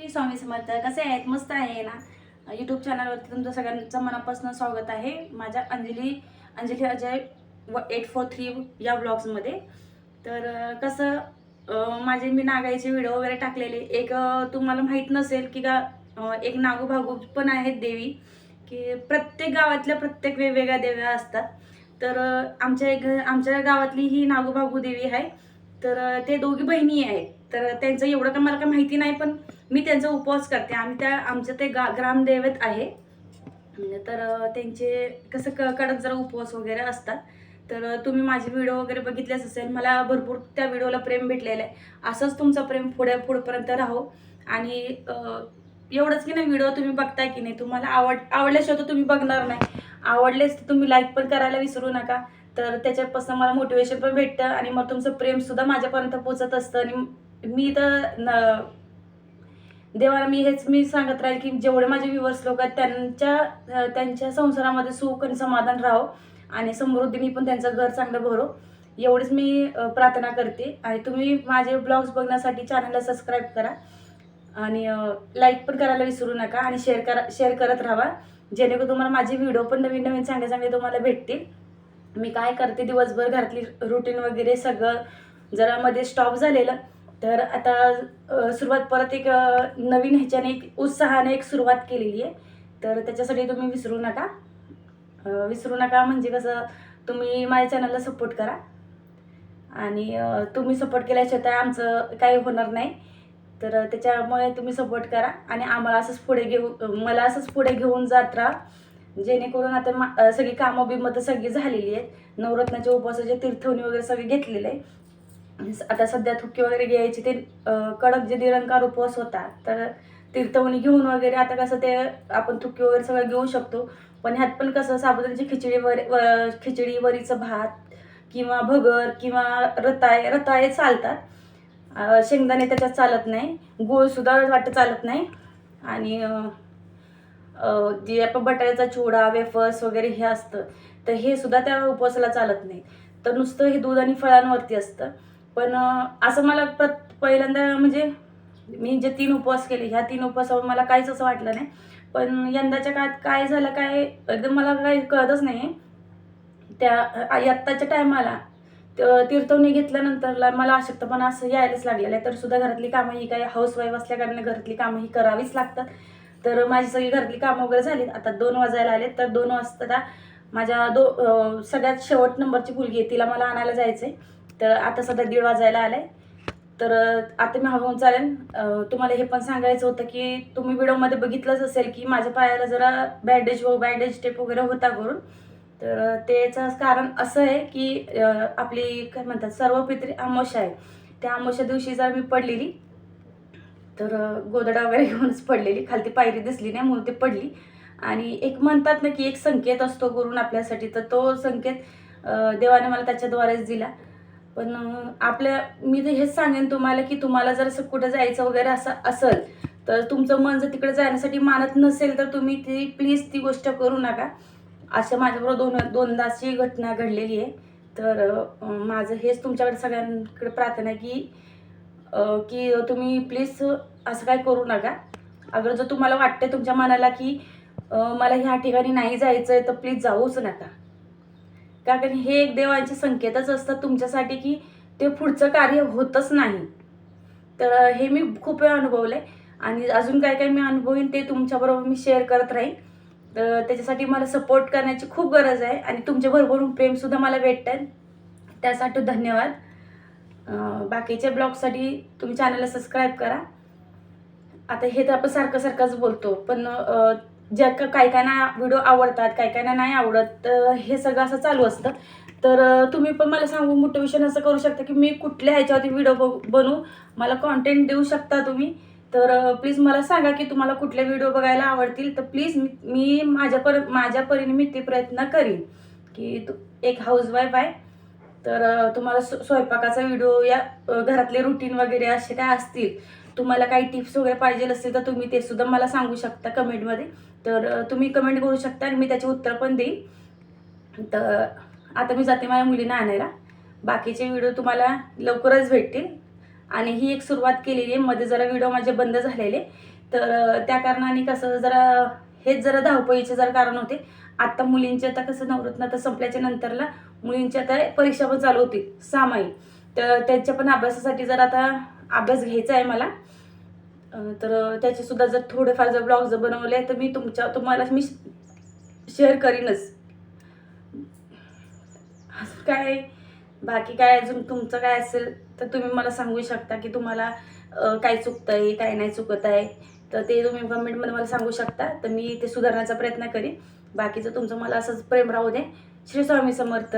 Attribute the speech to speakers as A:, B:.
A: श्री स्वामी समर्थ कसे आहेत? मस्त आहे ना? यूट्यूब चॅनलवरती तुमचं सगळ्यांचं मनापासून स्वागत आहे. माझ्या अंजली अंजली अजय व एट फोर थ्री या ब्लॉग्समध्ये तर कसं माझे मी नागाईचे व्हिडिओ वगैरे टाकलेले. एक तुम्हाला माहीत नसेल की का एक एक नागोभागू पण आहेत देवी की प्रत्येक गावातल्या प्रत्येक वेगवेगळ्या देव्या असतात. तर आमच्या एक आमच्या गावातली ही नागोभागू देवी आहे. तर ते दोघी बहिणी आहेत. तर त्यांचं एवढं का मला काय माहिती नाही पण मी त्यांचा उपवास करते. आम्ही त्या आमचं ते गा ग्रामदैवत आहे. तर त्यांचे कसं क कडक जरा उपवास वगैरे असतात. तर तुम्ही माझे व्हिडिओ वगैरे बघितलेच असेल. मला भरपूर त्या व्हिडिओला प्रेम भेटलेलं आहे. असंच तुमचं प्रेम पुढे पुढपर्यंत राहो. आणि एवढंच की नाही व्हिडिओ तुम्ही बघताय की नाही तुम्हाला आवड आवडल्याशिवाय तर तुम्ही बघणार नाही. आवडलेच तर तुम्ही लाईक पण करायला विसरू नका. तर त्याच्यापासून मला मोटिवेशन पण भेटतं आणि मग तुमचं प्रेमसुद्धा माझ्यापर्यंत पोचत असतं. आणि मी तर न देवाला मी हेच मी सांगत राहील की जेवढे माझे व्ह्युअर्स लोक आहेत त्यांच्या त्यांच्या संसारामध्ये सुख आणि समाधान राहो आणि समृद्धीने पण त्यांचं घर चांगलं भरो. एवढीच मी प्रार्थना करते. आणि तुम्ही माझे ब्लॉग्स बघण्यासाठी चॅनलला सबस्क्राईब करा. आणि लाईक पण करायला विसरू नका आणि शेअर करा शेअर करत राहा. जेणेकरून तुम्हाला माझे व्हिडिओ पण नवीन नवीन चांगले चांगले तुम्हाला भेटतील. मी काय करते दिवसभर घरातली रुटीन वगैरे सगळं जरा मध्ये स्टॉप झालेलं. तर आता सुरुवात परत एक नवीन ह्याच्याने एक उत्साहाने एक सुरुवात केलेली आहे. तर त्याच्यासाठी तुम्ही विसरू नका. विसरू नका म्हणजे कसं तुम्ही माझ्या चॅनलला सपोर्ट करा. आणि तुम्ही सपोर्ट केल्याशिवाय आमचं काही होणार नाही. तर त्याच्यामुळे तुम्ही सपोर्ट करा. आणि आम्हाला असंच पुढे घेऊ मला असंच पुढे घेऊन जात राहा. जेणेकरून आता मा सगळी कामं बिमं तर सगळी झालेली आहेत. नवरत्नाच्या उपवासाचे तीर्थवणी वगैरे सगळे घेतलेले. आहे आता सध्या थुकी वगैरे घ्यायची ते कडक जे निरंकार उपवास होता तर तीर्थवणी घेऊन वगैरे आता कसं ते आपण थुकी वगैरे सगळं घेऊ शकतो. पण ह्यात पण कसं साबुदाण्याची खिचडी वरी व- खिचडी वरीचं भात किंवा भगर किंवा रताळे रताळे चालतात. शेंगदाणे त्याच्यात चालत नाही. गूळसुद्धा वाटतं चालत नाही. आणि जे आपण बटाट्याचा चिवडा वेफर्स वगैरे हे असतं. तर हे सुद्धा त्या उपवासाला चालत नाही. तर नुसतं हे दूध आणि फळांवरती असतं. पण असं मला प्रत पहिल्यांदा म्हणजे मी जे तीन उपवास केले ह्या तीन उपवासावर मला काहीच असं वाटलं नाही. पण यंदाच्या काळात काय झालं काय एकदम मला काही कळतच नाही त्या आत्ताच्या टायमाला तीर्थवणी घेतल्यानंतर मला अशक्तपणा असं यायलाच लागलेलं आहे. तर सुद्धा घरातली कामं ही काही हाऊसवाईफ असल्याकारणे घरातली कामं ही करावीच लागतात. तर माझी सगळी घरातली कामं वगैरे झालीत. आता दोन वाजायला आले तर दोन वाजता माझ्या दो सगळ्यात शेवट नंबरची मुलगी आहे. तिला मला आणायला जायचं आहे तर आता सध्या दीड वाजायला आलाय. तर आता मी हवं चालेल. तुम्हाला हे पण सांगायचं होतं की तुम्ही व्हिडिओमध्ये बघितलंच असेल की माझ्या पायाला जरा बँडेज व बँडेज टेप वगैरे होता करून. तर त्याचं कारण असं आहे की आपली काय म्हणतात सर्व पित्री अमावस्या आहे. त्या अमावस्या दिवशी जर मी पडलेली तर गोदडा वगैरे घेऊनच पडलेली. खालती पायरी दिसली नाही म्हणून ती पडली. आणि एक म्हणतात ना की एक संकेत असतो करून आपल्यासाठी. तर तो संकेत देवाने मला त्याच्याद्वारेच दिला. पण आपल्या मी तर हेच सांगेन तुम्हाला की तुम्हाला जर असं कुठं जायचं वगैरे असं असेल तर तुमचं मन जर तिकडे जाण्यासाठी मानत नसेल तर तुम्ही ती प्लीज ती गोष्ट करू नका. अशा माझ्याबरोबर दोन दोनदाची घटना घडलेली आहे. तर माझं हेच तुमच्याकडे सगळ्यांकडे प्रार्थना की की तुम्ही प्लीज असं काय करू नका. अगर जर तुम्हाला वाटतं तुमच्या मनाला की मला ह्या ठिकाणी नाही जायचं आहे तर प्लीज जाऊच नका. कारण हे एक देवांचे संकेतच असतात तुमच्यासाठी की ते पुढचं कार्य होतच नाही. तर हे मी खूप वेळा अनुभवलं आहे आणि अजून काय काय मी अनुभवीन ते तुमच्याबरोबर मी शेअर करत राहीन. तर त्याच्यासाठी मला सपोर्ट करण्याची खूप गरज आहे. आणि तुमचे भरभरून प्रेमसुद्धा मला भेटतं त्यासाठी धन्यवाद. बाकीच्या ब्लॉगसाठी तुम्ही चॅनलला सबस्क्राईब करा. आता हे तर आपण सारखं सारखंच बोलतो पण ज्या का काही काहींना व्हिडिओ आवडतात काही काहींना नाही आवडत हे सगळं असं चालू असतं. तर तुम्ही पण मला सांगू मोटिवेशन असं करू शकता की मी कुठल्या ह्याच्यावरती व्हिडिओ बनवू मला कॉन्टेंट देऊ शकता तुम्ही. तर प्लीज मला सांगा की तुम्हाला कुठले व्हिडिओ बघायला आवडतील तर प्लीज मी मी माझ्या पर माझ्या परीने मी ते प्रयत्न करीन. की तू एक हाऊसवाईफ आहे तर तुम्हाला स्वयंपाकाचा व्हिडिओ या घरातले रुटीन वगैरे असे काय असतील? तुम्हाला काही टिप्स वगैरे पाहिजे असतील तर तुम्ही ते सुद्धा मला सांगू शकता कमेंटमध्ये तर तुम्ही कमेंट करू शकता आणि मी त्याचे उत्तर पण देईन. तर आता मी जाते माझ्या मुलींना आणायला. बाकीचे व्हिडिओ तुम्हाला लवकरच भेटतील. आणि ही एक सुरुवात केलेली आहे. मध्ये जरा व्हिडिओ माझे बंद झालेले. तर त्या कारणाने कसं जरा हेच जरा धावपळीचे जरा कारण होते. आत्ता मुलींचे आता कसं नवरत्न आता संपल्याच्या नंतरला मुलींच्या आता परीक्षा पण चालू होती सामायिक. तर त्यांच्या पण अभ्यासासाठी जर आता अभ्यास घ्यायचा आहे मला तर त्याचेसुद्धा जर थोडेफार जर ब्लॉग जर बनवले तर मी तुमच्या तुम्हाला मी शेअर करीनच. असं काय? बाकी काय अजून तुमचं काय असेल तर तुम्ही मला सांगू शकता की तुम्हाला काय चुकतं आहे काय नाही चुकत आहे तर ते तुम्ही कमेंटमध्ये मला सांगू शकता. तर मी ते सुधारण्याचा प्रयत्न करीन. बाकीचं तुमचं मला असंच प्रेम राहू दे. श्री स्वामी समर्थ.